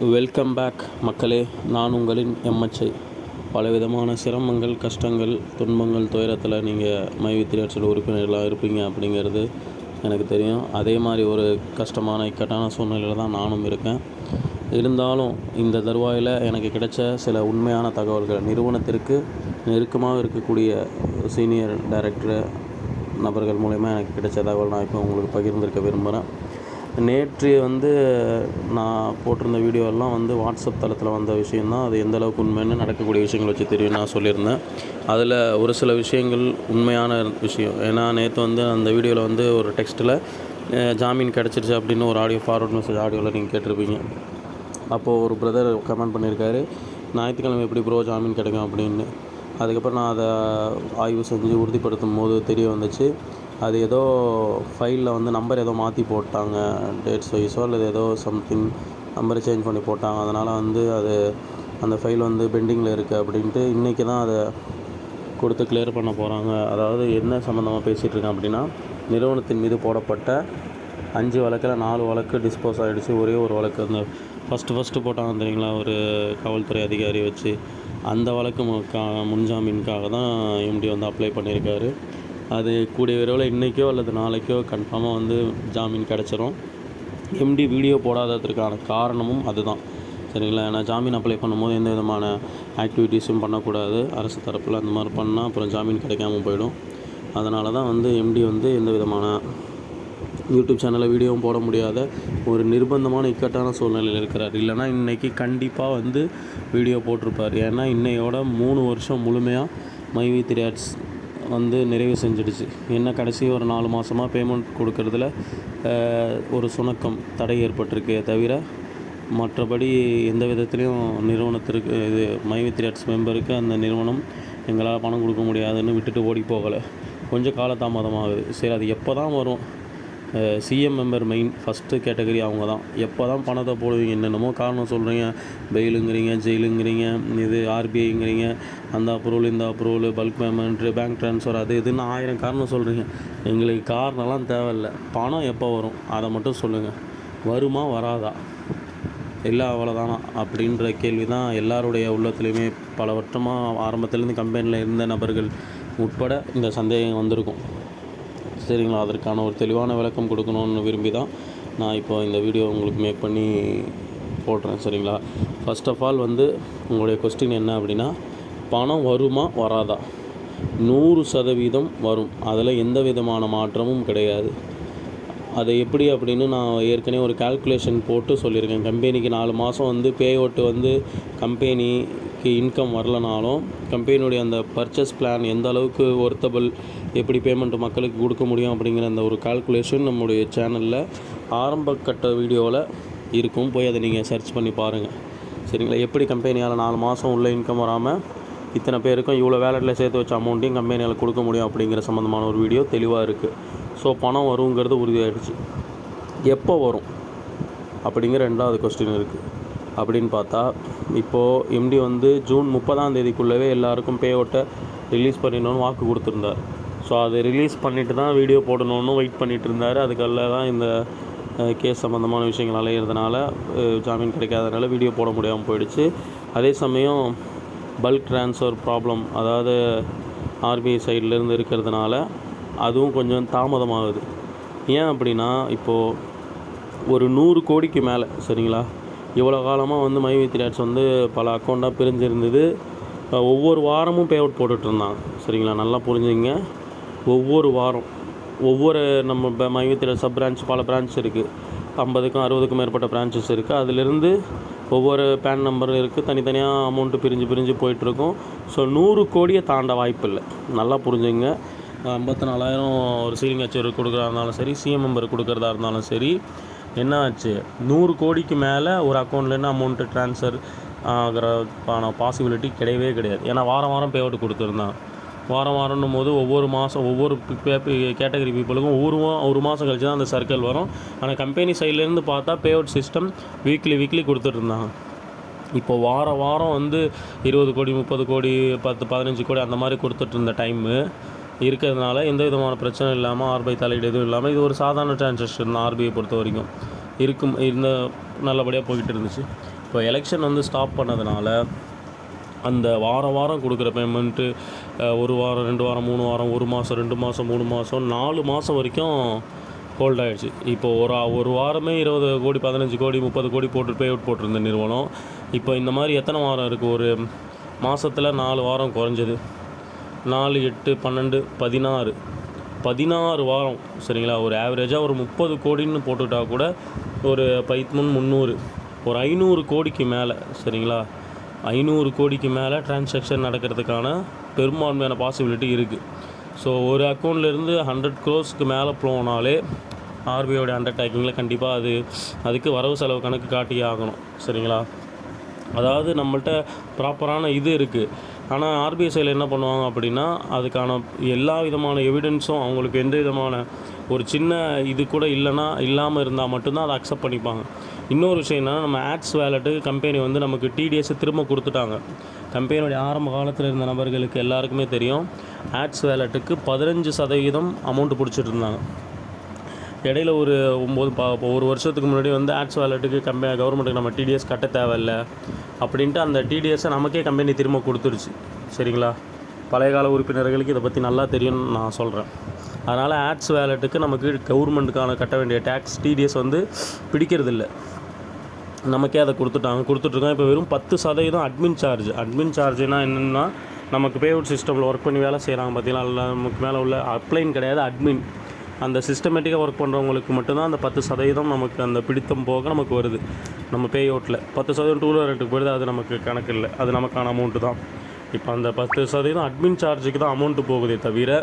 Welcome back மக்களே. நான் உங்களின் எம்எச்ஐ. பலவிதமான சிரமங்கள் கஷ்டங்கள் துன்பங்கள் துயரத்தில் நீங்கள் மைவி திரையாற்றல் உறுப்பினர்களாக இருப்பீங்க அப்படிங்கிறது எனக்கு தெரியும். அதே மாதிரி ஒரு கஷ்டமான இக்கட்டான சூழ்நிலையில் தான் நானும் இருக்கேன். இருந்தாலும் இந்த தருவாயில் எனக்கு கிடைச்ச சில உண்மையான தகவல்கள். நிறுவனத்திற்கு நெருக்கமாக இருக்கக்கூடிய சீனியர் டைரக்டர் நபர்கள் மூலயமா எனக்கு கிடைச்ச தகவல் நான் இப்போ உங்களுக்கு பகிர்ந்திருக்க விரும்புகிறேன் நேற்று வந்து நான் போட்டிருந்த வீடியோ எல்லாம் வந்து வாட்ஸ்அப் தளத்தில் வந்த விஷயந்தான் அது எந்த அளவுக்கு உண்மைன்னு நடக்கக்கூடிய விஷயங்கள் வச்சு தெரியும் நான் சொல்லியிருந்தேன். அதில் ஒரு சில விஷயங்கள் உண்மையான விஷயம். ஏன்னா நேற்று வந்து அந்த வீடியோவில் வந்து ஒரு டெக்ஸ்ட்டில் ஜாமீன் கிடச்சிருச்சு அப்படின்னு ஒரு ஆடியோ ஃபார்வர்ட் மெசேஜ் ஆடியோவில் நீங்கள் கேட்டிருப்பீங்க. அப்போது ஒரு பிரதர் கமெண்ட் பண்ணியிருக்காரு ஞாயிற்றுக்கிழமை எப்படி ப்ரோ ஜாமீன் கிடைக்கும்? அப்படின்னு. அதுக்கப்புறம் நான் அதை ஆய்வு செஞ்சு உறுதிப்படுத்தும் போது தெரிய வந்துச்சு. அது ஏதோ ஃபைலில் வந்து நம்பர் ஏதோ மாற்றி போட்டாங்க டேட்ஸ் வைஸோ அல்லது ஏதோ சம்திங் நம்பரை சேஞ்ச் பண்ணி போட்டாங்க. அதனால் வந்து அது அந்த ஃபைல் வந்து பெண்டிங்கில் இருக்குது அப்படின்ட்டு இன்றைக்கி தான் அதை கொடுத்து கிளியர் பண்ண போகிறாங்க அதாவது என்ன சம்மந்தமாக பேசிகிட்ருக்கேன் அப்படின்னா நிறுவனத்தின் மீது போடப்பட்ட அஞ்சு வழக்கில் நாலு வழக்கு டிஸ்போஸ் ஆகிடுச்சு ஒரே ஒரு வழக்கு அந்த ஃபஸ்ட்டு ஃபஸ்ட்டு போட்டாங்க தெரியுங்களா? ஒரு காவல்துறை அதிகாரி வச்சு. அந்த வழக்கு முன்ஜாமீனுக்காக தான் எம்டி வந்து அப்ளை பண்ணியிருக்காரு. அது கூடிய விரைவில் இன்றைக்கோ அல்லது நாளைக்கோ கன்ஃபார்மாக வந்து ஜாமீன் கிடச்சிரும். எம்டி வீடியோ போடாததற்கான காரணமும் அதுதான். சரிங்களா? ஏன்னா ஜாமீன் அப்ளை பண்ணும்போது எந்த விதமான ஆக்டிவிட்டீஸும் பண்ணக்கூடாது. அரசு தரப்பில் அந்த மாதிரி பண்ணால் அப்புறம் ஜாமீன் கிடைக்காம போயிடும். அதனால தான் வந்து எம்டி வந்து எந்த விதமான யூடியூப் சேனலில் வீடியோவும் போட முடியாத ஒரு நிர்பந்தமான இக்கட்டான சூழ்நிலையில் இருக்கிறார். இல்லைனா இன்றைக்கி கண்டிப்பாக வந்து வீடியோ போட்டிருப்பார். ஏன்னா இன்னையோட மூணு வருஷம் முழுமையாக மைவி திரியாட்ஸ் வந்து நிறைவு செஞ்சிடுச்சு. என்ன கடைசி ஒரு நாலு மாதமாக பேமெண்ட் கொடுக்கறதுல ஒரு சுணக்கம் தடை ஏற்பட்டிருக்கே தவிர மற்றபடி எந்த விதத்துலேயும் நிறுவனத்திற்கு இது மைவி திரியாட்ஸ் மெம்பருக்கு அந்த நிறுவனம் எங்களால் பணம் கொடுக்க முடியாதுன்னு விட்டுட்டு ஓடி போகலை. கொஞ்சம் காலதாமதமாகுது. சரி அது எப்போ தான் வரும்? CM member main first category அவங்க தான் எப்போ தான் பணத்தை போடுவீங்க என்னென்னமோ காரணம் சொல்கிறீங்க பெயிலுங்கிறீங்க ஜெயிலுங்கிறீங்க இது ஆர்பிஐங்கிறீங்க அந்த அப்ரூவல் இந்த approval bulk payment bank transfer அது இதுன்னு ஆயிரம் காரணம் சொல்கிறீங்க எங்களுக்கு காரணம்லாம் தேவையில்ல. பணம் எப்போ வரும் அதை மட்டும் சொல்லுங்கள் வருமா வராதா? இல்லை அவ்வளோதானா அப்படின்ற கேள்வி தான் எல்லாருடைய உள்ளத்துலேயுமே பல வருஷமாக ஆரம்பத்துலேருந்து கம்பெனியில் இருந்த நபர்கள் உட்பட இந்த சந்தேகம் வந்திருக்கும். சரிங்களா? அதற்கான ஒரு தெளிவான விளக்கம் கொடுக்கணும்னு விரும்பி தான் நான் இப்போ இந்த வீடியோ உங்களுக்கு மேக் பண்ணி போடுறேன் சரிங்களா? ஃபர்ஸ்ட் ஆஃப் ஆல் வந்து உங்களுடைய கொஸ்டின் என்ன அப்படின்னா பணம் வருமா வராதா? நூறு சதவீதம் வரும். அதில் எந்த விதமான மாற்றமும் கிடையாது. அதை எப்படி அப்படின்னு நான் ஏற்கனவே ஒரு கால்குலேஷன் போட்டு சொல்லியிருக்கேன். கம்பெனிக்கு நாலு மாதம் வந்து பே அவுட் வந்து கம்பெனிக்கு இன்கம் வரலனாலும் கம்பெனியுடைய அந்த பர்ச்சேஸ் பிளான் எந்த அளவுக்கு ஒர்த்தபிள் எப்படி பேமெண்ட் மக்களுக்கு கொடுக்க முடியும் அப்படிங்கிற அந்த ஒரு கால்குலேஷன் நம்முடைய சேனலில் ஆரம்ப கட்ட வீடியோவில் இருக்கும். போய் அதை நீங்கள் சர்ச் பண்ணி பாருங்கள் சரிங்களா? எப்படி கம்பெனியால் நாலு மாதம் உள்ள இன்கம் வராமல் இத்தனை பேருக்கும் இவ்வளோ வேலட்டில் சேர்த்து வச்ச அமௌண்ட்டையும் கம்பெனியால் கொடுக்க முடியும் அப்படிங்கிற சம்மந்தமான ஒரு வீடியோ தெளிவாக இருக்குது ஸோ பணம் வருங்கிறது உறுதியாகிடுச்சு எப்போ வரும்? அப்படிங்கிற ரெண்டாவது கொஸ்டின் இருக்குது அப்படின்னு பார்த்தா இப்போது எம்டி வந்து ஜூன் முப்பதாம் தேதிக்குள்ளவே எல்லாருக்கும் பே அவுட்டை ரிலீஸ் பண்ணிடணும்னு வாக்கு கொடுத்துருந்தார். ஸோ அதை ரிலீஸ் பண்ணிட்டு தான் வீடியோ போடணும்னு வெயிட் பண்ணிட்டு இருந்தார். அதுக்கல்ல தான் இந்த கேஸ் சம்மந்தமான விஷயங்கள் அலையிறதுனால ஜாமீன் கிடைக்காதனால வீடியோ போட முடியாமல் போயிடுச்சு. அதே சமயம் பல்க் ட்ரான்ஸ்ஃபர் ப்ராப்ளம் அதாவது ஆர்பிஐ சைட்லேருந்து இருக்கிறதுனால அதுவும் கொஞ்சம் தாமதமாகுது. ஏன் அப்படின்னா இப்போது ஒரு நூறு கோடிக்கு மேலே சரிங்களா? இவ்வளோ காலமாக வந்து மைவி திராட்ஸ் வந்து பல அக்கௌண்ட்டாக பிரிஞ்சிருந்தது. ஒவ்வொரு வாரமும் பே அவுட் போட்டுட்ருந்தாங்க சரிங்களா? நல்லா புரிஞ்சுங்க. ஒவ்வொரு வாரம் ஒவ்வொரு நம்ம இப்போ மைவி சப் பிரான்ச் பல பிரான்ச் இருக்குது ஐம்பதுக்கும் அறுபதுக்கும் மேற்பட்ட பிரான்ச்சஸ் இருக்குது அதிலிருந்து ஒவ்வொரு பேன் நம்பர் இருக்குது தனித்தனியாக அமௌண்ட்டு பிரிஞ்சு பிரிஞ்சு போயிட்டுருக்கும். ஸோ நூறு கோடியை தாண்ட வாய்ப்பு இல்லை நல்லா புரிஞ்சுங்க. ஐம்பத்தி நாலாயிரம் ஒரு சீலிங் அச்சர் கொடுக்குறதா இருந்தாலும் சரி சிஎம் மெம்பர் கொடுக்குறதா இருந்தாலும் சரி என்ன ஆச்சு? நூறு கோடிக்கு மேலே ஒரு அக்கௌண்ட்லேருந்து அமௌண்ட்டு ட்ரான்ஸ்ஃபர் ஆகிறதுக்கான பாசிபிலிட்டி கிடையவே கிடையாது. ஏன்னா வாரம் வாரம் பே அவுட் கொடுத்துருந்தான். வாரம் வாரம்னும் போது ஒவ்வொரு மாதம் ஒவ்வொரு கேட்டகரி பீப்புளுக்கும் ஒவ்வொரு ஒரு மாதம் கழிச்சு தான் அந்த சர்க்கிள் வரும். ஆனால் கம்பெனி சைட்லேருந்து பார்த்தா pay out system weekly weekly கொடுத்துட்ருந்தாங்க இப்போ வாரம் வாரம் வந்து இருபது கோடி முப்பது கோடி பத்து பதினஞ்சு கோடி அந்த மாதிரி கொடுத்துட்டு இருந்த டைமு இருக்கிறதுனால எந்த விதமான பிரச்சனை இல்லாமல் ஆர்பிஐ தலையீடு எதுவும் இல்லாமல் இது ஒரு சாதாரண டிரான்சாக்ஷன் தான் ஆர்பிஐ பொறுத்த வரைக்கும். இருக்கும் இருந்த நல்லபடியாக போய்கிட்டு இருந்துச்சு. இப்போ எலெக்ஷன் வந்து ஸ்டாப் பண்ணதுனால அந்த வாரம் வாரம் கொடுக்குற பேமெண்ட்டு ஒரு வாரம் ரெண்டு வாரம் மூணு வாரம் ஒரு மாதம் ரெண்டு மாதம் மூணு மாதம் நாலு மாதம் வரைக்கும் ஹோல்ட் ஆகிடுச்சு இப்போ ஒரு ஒரு வாரமே இருபது கோடி பதினஞ்சு கோடி முப்பது கோடி போட்டு பே அவுட் போட்டிருந்த நிறுவனம். இப்போ இந்த மாதிரி எத்தனை வாரம் இருக்குது ஒரு மாதத்தில் நாலு வாரம் குறைஞ்சது. நாலு எட்டு பன்னெண்டு பதினாறு. பதினாறு வாரம் சரிங்களா? ஒரு ஆவரேஜாக ஒரு முப்பது கோடின்னு போட்டுட்டா கூட ஒரு பைத்மன் முந்நூறு. ஒரு ஐநூறு கோடிக்கு மேலே சரிங்களா? ஐநூறு கோடிக்கு மேலே டிரான்சாக்ஷன் நடக்கிறதுக்கான பெரும்பான்மையான பாசிபிலிட்டி இருக்குது ஸோ ஒரு அக்கௌண்ட்லேருந்து ஹண்ட்ரட் க்ரோஸ்க்கு மேலே போனாலே ஆர்பிஐயோட அண்டர்டேக்கிங்கில் கண்டிப்பாக அது அதுக்கு வரவு செலவு கணக்கு காட்டியே ஆகணும். சரிங்களா? அதாவது நம்மள்ட்ட ப்ராப்பரான இது இருக்குது ஆனால் ஆர்பிஐ சைடில் என்ன பண்ணுவாங்க அப்படின்னா அதுக்கான எல்லா விதமான எவிடன்ஸும் அவங்களுக்கு எந்த விதமான ஒரு சின்ன இது கூட இல்லைன்னா இல்லாமல் இருந்தால் மட்டும்தான் அதை அக்செப்ட் பண்ணிப்பாங்க. இன்னொரு விஷயம்னா நம்ம ஆட்ஸ் வேலெட்டு கம்பெனி வந்து நமக்கு டிடிஎஸ் திரும்ப கொடுத்துட்டாங்க. கம்பெனியோடைய ஆரம்ப காலத்தில் இருந்த நபர்களுக்கு எல்லாருக்குமே தெரியும் ஆட்ஸ் வேலெட்டுக்கு பதினஞ்சு சதவீதம் அமௌண்ட் பிடிச்சிட்டு இருந்தாங்க. இடையில ஒரு ஒம்பது பா இப்போ ஒரு வருஷத்துக்கு முன்னாடி வந்து ஆட்ஸ் வேலெட்டுக்கு கம்பெனி கவர்மெண்ட்டுக்கு நம்ம டிடிஎஸ் கட்ட தேவையில்ல அப்படின்ட்டு அந்த டிடிஎஸை நமக்கே கம்பெனி திரும்ப கொடுத்துருச்சு. சரிங்களா? பழைய கால உறுப்பினர்களுக்கு இதை பற்றி நல்லா தெரியும்னு நான் சொல்கிறேன் அதனால் ஆட்ஸ் வேலெட்டுக்கு நமக்கு கவர்மெண்ட்டுக்கான கட்ட வேண்டிய டேக்ஸ் டிடிஎஸ் வந்து பிடிக்கிறதில்ல. நமக்கே அதை கொடுத்துட்டாங்க. கொடுத்துட்ருக்காங்க இப்போ வெறும் பத்து சதவீதம் அட்மின் சார்ஜ் அட்மின் சார்ஜ்னால் என்னென்னா நமக்கு பேவுட் சிஸ்டமில் ஒர்க் பண்ணி வேலை செய்கிறாங்க பார்த்தீங்களா? நமக்கு மேலே உள்ள அப்ளைன் கிடையாது அட்மின் அந்த சிஸ்டமேட்டிக்காக ஒர்க் பண்ணுறவங்களுக்கு மட்டும்தான் அந்த பத்து சதவீதம் நமக்கு அந்த பிடித்தம் போக நமக்கு வருது. நம்ம பே அவுட்டில் பத்து சதவீதம் டூ ரேட்டுக்கு போயிடுது அது நமக்கு கணக்கு இல்லை. அது நமக்கான அமௌண்ட்டு தான். இப்போ அந்த பத்து சதவீதம் அட்மின் சார்ஜுக்கு தான் அமௌண்ட்டு போகுதே தவிர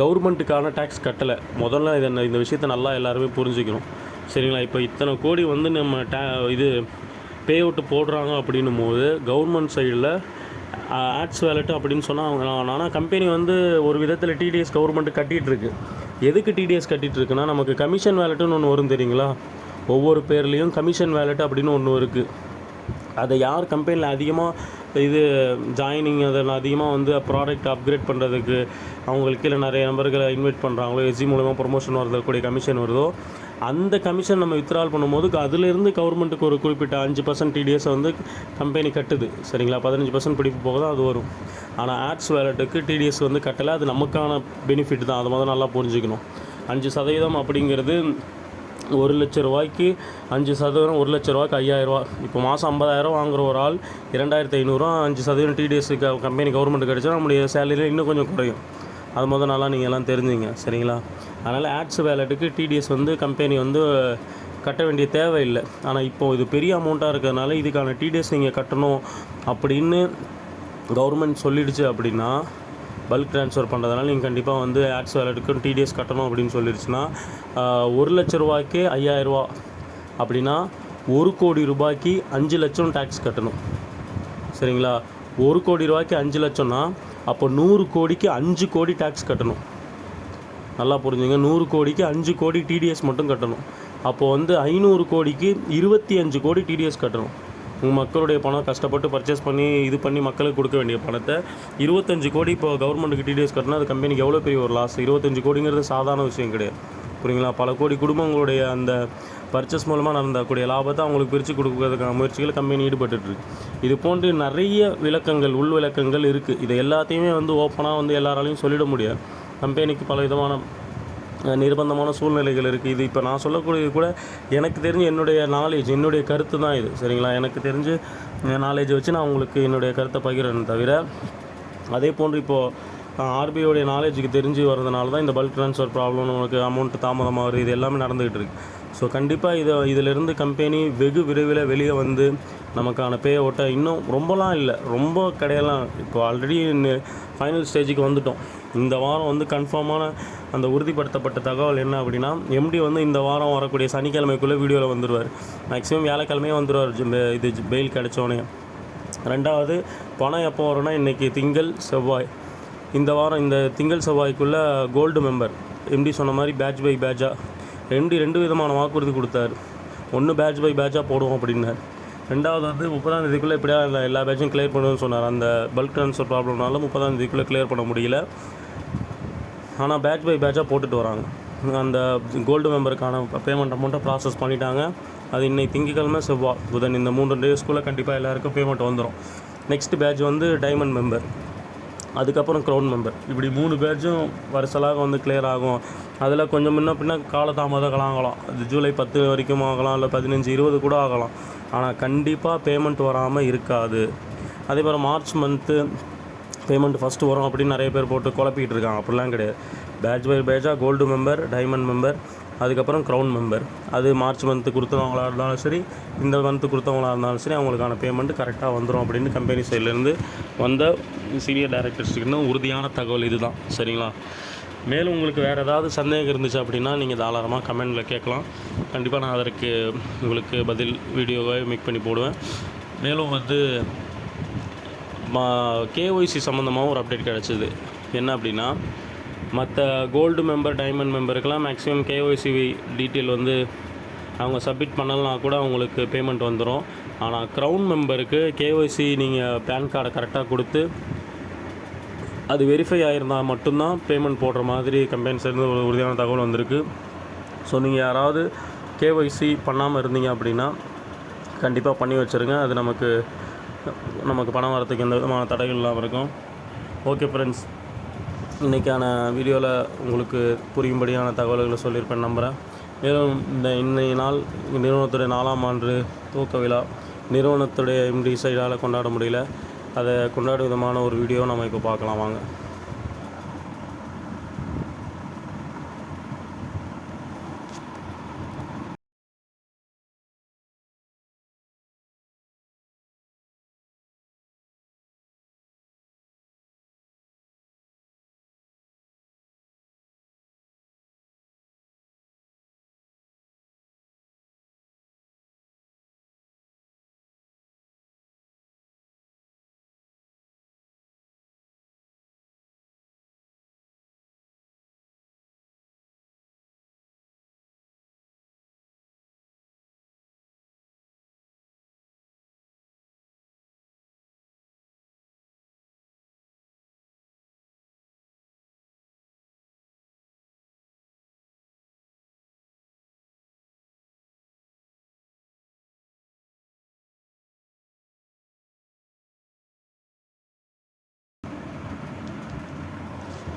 கவர்மெண்ட்டுக்கான டேக்ஸ் கட்டலை. முதல்ல இதை இந்த விஷயத்தை நல்லா எல்லாருமே புரிஞ்சுக்கணும். சரிங்களா? இப்போ இத்தனை கோடி வந்து நம்ம டே இது பே அவுட்டு போடுறாங்க அப்படின்னும் போது கவர்மெண்ட் சைடில் ஆட்ஸ் வேலெட்டு அப்படின்னு சொன்னால் அவங்க ஆனால் கம்பெனி வந்து ஒரு விதத்தில் டிடிஎஸ் கவர்மெண்ட் கட்டிகிட்ருக்கு எதுக்கு டிடிஎஸ் கட்டிகிட்டு இருக்குன்னா நமக்கு கமிஷன் வேலெட்டுன்னு ஒன்று வரும் தெரியுங்களா? ஒவ்வொரு பேர்லேயும் கமிஷன் வேலெட் அப்படின்னு ஒன்று இருக்குது அதை யார் கம்பெனியில் அதிகமாக இது ஜாயினிங் அதில் அதிகமாக வந்து ப்ராடக்ட் அப்கிரேட் பண்ணுறதுக்கு அவங்களுக்கு கீழே நிறைய நபர்களை இன்வைட் பண்ணுறாங்களோ எஸ்ஜி மூலமாக ப்ரொமோஷன் வரதுக்கூடிய கமிஷன் வருதோ அந்த கமிஷன் நம்ம வித்ட்ரால் பண்ணும்போது அதிலிருந்து கவர்மெண்ட்டுக்கு ஒரு குறிப்பிட்ட அஞ்சு பர்சன்ட் டிடிஎஸ் வந்து கம்பெனி கட்டுது. சரிங்களா? பதினஞ்சு பர்சன்ட் பிடிப்பு போக தான் அது வரும். ஆனால் ஆட்ஸ் வேலெட்டுக்கு டிடிஎஸ் வந்து கட்டலை. அது நமக்கான பெனிஃபிட் தான். அதை முதல்ல நல்லா புரிஞ்சுக்கணும். அஞ்சு சதவீதம் அப்படிங்கிறது ஒரு லட்ச ரூபாய்க்கு அஞ்சு சதவீதம் ஒரு லட்ச ரூபாய்க்கு ஐயாயிரரூவா இப்போ மாதம் ஐம்பதாயிரம் வாங்குற ஒரு ஆள் இரண்டாயிரத்து ஐநூறுரூவா அஞ்சு சதவீதம் டிடிஎஸ்க்கு கம்பெனி கவர்மெண்ட் கிடச்சா நம்முடைய சேலரியில் இன்னும் கொஞ்சம் குறையும். அது முதல் நல்லா நீங்கள் எல்லாம் தெரிஞ்சுங்க சரிங்களா? அதனால் ஆட்ஸ் வேலெட்டுக்கு டிடிஎஸ் வந்து கம்பெனி வந்து கட்ட வேண்டிய தேவை இல்லை ஆனால் இப்போ இது பெரிய அமௌண்ட்டாக இருக்கிறதுனால இதுக்கான டிடிஎஸ் நீங்கள் கட்டணும் அப்படின்னு கவர்மெண்ட் சொல்லிடுச்சு அப்படின்னா பல்க் ட்ரான்ஸ்ஃபர் பண்ணுறதுனால நீங்கள் கண்டிப்பாக வந்து ஆட்ஸ் வேலெட்டுக்கும் டிடிஎஸ் கட்டணும் அப்படின்னு சொல்லிடுச்சுன்னா ஒரு லட்ச ரூபாய்க்கு ஐயாயிரரூவா அப்படின்னா ஒரு கோடி ரூபாய்க்கு அஞ்சு லட்சம் டேக்ஸ் கட்டணும். சரிங்களா? ஒரு கோடி ரூபாய்க்கு அஞ்சு லட்சம்னா அப்போ நூறு கோடிக்கு அஞ்சு கோடி டேக்ஸ் கட்டணும். நல்லா புரிஞ்சுங்க. நூறு கோடிக்கு அஞ்சு கோடி டிடிஎஸ் மட்டும் கட்டணும். அப்போது வந்து ஐநூறு கோடிக்கு இருபத்தி அஞ்சு கோடி டிடிஎஸ் கட்டணும். உங்கள் மக்களுடைய பணம் கஷ்டப்பட்டு பர்ச்சேஸ் பண்ணி இது பண்ணி மக்களுக்கு கொடுக்க வேண்டிய பணத்தை இருபத்தஞ்சு கோடி இப்போ கவர்மெண்ட்டுக்கு டிடிஎஸ் கட்டினா அது கம்பெனிக்கு எவ்வளோ பெரிய ஒரு லாஸ் இருபத்தஞ்சு கோடிங்கிறது சாதாரண விஷயம் கிடையாது. புரியுங்களா? பல கோடி குடும்பங்களுடைய அந்த பர்ச்சேஸ் மூலமாக நடந்தக்கூடிய லாபத்தை அவங்களுக்கு பிரித்து கொடுக்கறதுக்கான முயற்சிகள் கம்பெனி ஈடுபட்டுருக்கு இது போன்று நிறைய விளக்கங்கள் உள் விளக்கங்கள் இருக்குது இதை எல்லாத்தையுமே வந்து ஓப்பனாக வந்து எல்லாராலையும் சொல்லிட முடியாது. கம்பெனிக்கு பல விதமான நிர்பந்தமான சூழ்நிலைகள் இருக்குது இது இப்போ நான் சொல்லக்கூடியது கூட எனக்கு தெரிஞ்சு என்னுடைய நாலேஜ் என்னுடைய கருத்து தான் இது. சரிங்களா? எனக்கு தெரிஞ்சு நாலேஜை வச்சு நான் உங்களுக்கு என்னுடைய கருத்தை பகிர்றேன் தவிர அதே போன்று இப்போது ஆர்பிஐடைய நாலேஜுக்கு தெரிஞ்சு வரதுனால தான் இந்த பல்க் ட்ரான்ஸ்ஃபர் ப்ராப்ளம் நமக்கு அமௌண்ட் தாமதமாக வருது இது எல்லாமே நடந்துகிட்டு இருக்கு. ஸோ கண்டிப்பாக இதை இதிலிருந்து கம்பெனி வெகு விரைவில் வெளியே வந்து நமக்கான பே ஓட்டை இன்னும் ரொம்பலாம் இல்லை. ரொம்ப கடையெல்லாம் இப்போ ஆல்ரெடி ஃபைனல் ஸ்டேஜுக்கு வந்துட்டோம். இந்த வாரம் வந்து கன்ஃபார்மான அந்த உறுதிப்படுத்தப்பட்ட தகவல் என்ன அப்படின்னா எம்டி வந்து இந்த வாரம் வரக்கூடிய சனிக்கிழமைக்குள்ளே வீடியோவில் வந்துடுவார் மேக்ஸிமம் வியாழக்கிழமையே வந்துடுவார் இது பெயில் கிடச்சோன்னே ரெண்டாவது பணம் எப்போ வரும்னா இன்றைக்கி திங்கள் செவ்வாய். இந்த வாரம் இந்த திங்கள் செவ்வாய்க்குள்ளே கோல்டு மெம்பர். எம்டி சொன்ன மாதிரி பேட்ச் பை பேட்சாக எம்டி ரெண்டு விதமான வாக்குறுதி கொடுத்தாரு. ஒன்று பேட்ச் பை பேட்சாக போடுவோம் அப்படின்னார். ரெண்டாவது வந்து முப்பதாம் தேதிக்குள்ளே எப்படியா எல்லா எல்லா பேட்சும் கிளியர் பண்ணுன்னு சொன்னார். அந்த பல்க் ட்ரான்ஸ்ஃபர் ப்ராப்ளம்னால முப்பதாம் தேதிக்குள்ளே கிளியர் பண்ண முடியல. ஆனால் பேட்ச் பை பேட்சாக போட்டுட்டு வராங்க. அந்த கோல்டு மெம்பருக்கான பேமெண்ட் அமௌண்ட்டை ப்ராசஸ் பண்ணிட்டாங்க. அது இன்னைக்கு திங்கக்கிழமை செவ்வாய் புதன் இந்த மூன்று டேஸ்க்குள்ளே கண்டிப்பாக எல்லாருக்கும் பேமெண்ட் வந்துடும் நெக்ஸ்ட் பேட்ச் வந்து டைமண்ட் மெம்பர் அதுக்கப்புறம் க்ரௌன் மெம்பர் இப்படி மூணு பேட்சும் வருஷலாக வந்து கிளியர் ஆகும். அதில் கொஞ்சம் முன்ன பின்ன காலதாமதங்களாக ஆகலாம் அது ஜூலை பத்து வரைக்கும் ஆகலாம் இல்லை பதினஞ்சு இருபது கூட ஆகலாம். ஆனால் கண்டிப்பாக பேமெண்ட் வராமல் இருக்காது. அதேபோல் மார்ச் மந்த்து பேமெண்ட் ஃபஸ்ட்டு வரும் அப்படின்னு நிறைய பேர் போட்டு குழப்பிக்கிட்டு இருக்காங்க. அப்படிலாம் கிடையாது. பேட்ச் பை பேட்சாக கோல்டு மெம்பர் டைமண்ட் மெம்பர் அதுக்கப்புறம் க்ரௌன் மெம்பர் அது மார்ச் மந்த்து கொடுத்தவங்களா இருந்தாலும் சரி இந்த மந்த்து கொடுத்தவங்களா இருந்தாலும் சரி அவங்களுக்கான பேமெண்ட் கரெக்டாக வந்துடும் அப்படின்னு கம்பெனி சைட்லேருந்து வந்த சீனியர் டைரக்டர்ஸ்க்கு உறுதியான தகவல் இதுதான். சரிங்களா? மேலும் உங்களுக்கு வேறு ஏதாவது சந்தேகம் இருந்துச்சு அப்படின்னா நீங்கள் தாராளமாக கமெண்டில் கேட்கலாம். கண்டிப்பாக நான் அதற்கு உங்களுக்கு பதில் வீடியோவை மேக் பண்ணி போடுவேன். மேலும் வந்து மா கேஒய்சி சம்மந்தமாகவும் ஒரு அப்டேட் கிடச்சிது. என்ன அப்படின்னா மற்ற கோல்டு மெம்பர் டைமண்ட் மெம்பருக்கெல்லாம் மேக்ஸிமம் கேஒய்சி டீட்டெயில் வந்து அவங்க சப்மிட் பண்ணலனா கூட அவங்களுக்கு பேமெண்ட் வந்துடும் ஆனால் க்ரௌன் மெம்பருக்கு கேஒய்சி நீங்கள் பேன் கார்டை கரெக்டாக கொடுத்து அது வெரிஃபை ஆகிருந்தால் மட்டும்தான் பேமெண்ட் போடுற மாதிரி கம்பெனிஸ்லேருந்து ஒரு உறுதியான தகவல் வந்திருக்கு. ஸோ நீங்கள் யாராவது கேஒய்சி பண்ணாமல் இருந்தீங்க அப்படின்னா கண்டிப்பாக பண்ணி வச்சுருங்க. அது நமக்கு நமக்கு பணம் வரத்துக்கு எந்த விதமான தடைகள் இல்லாமல் இருக்கும். ஓகே ஃப்ரெண்ட்ஸ் இன்றைக்கான வீடியோவில் உங்களுக்கு புரியும்படியான தகவல்களை சொல்லியிருப்பேன் நம்புகிறேன் மேலும் இந்த இன்னைய நாள் நிறுவனத்துடைய நாலாம் ஆண்டு துவக்க விழா நிறுவனத்துடைய எம்டி சைடால் கொண்டாட முடியல. அதை கொண்டாடும் விதமான ஒரு வீடியோ நம்ம இப்போ பார்க்கலாம் வாங்க.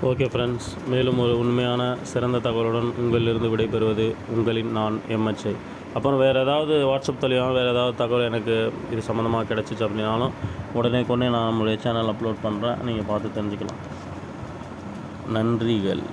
ஓகே ஃப்ரெண்ட்ஸ் மேலும் ஒரு உண்மையான சிறந்த தகவலுடன் உங்களிலிருந்து விடைபெறுவது உங்களின் நான் எம்எச்ஐ அப்புறம் வேறு ஏதாவது வாட்ஸ்அப் மூலியமாக வேறு ஏதாவது தகவல் எனக்கு இது சம்மந்தமாக கிடச்சிச்சு அப்படின்னாலும் உடனே கொண்டே நான் நம்மளுடைய சேனல் அப்லோட் பண்ணுறேன் நீங்கள் பார்த்து தெரிஞ்சுக்கலாம். நன்றிகள்.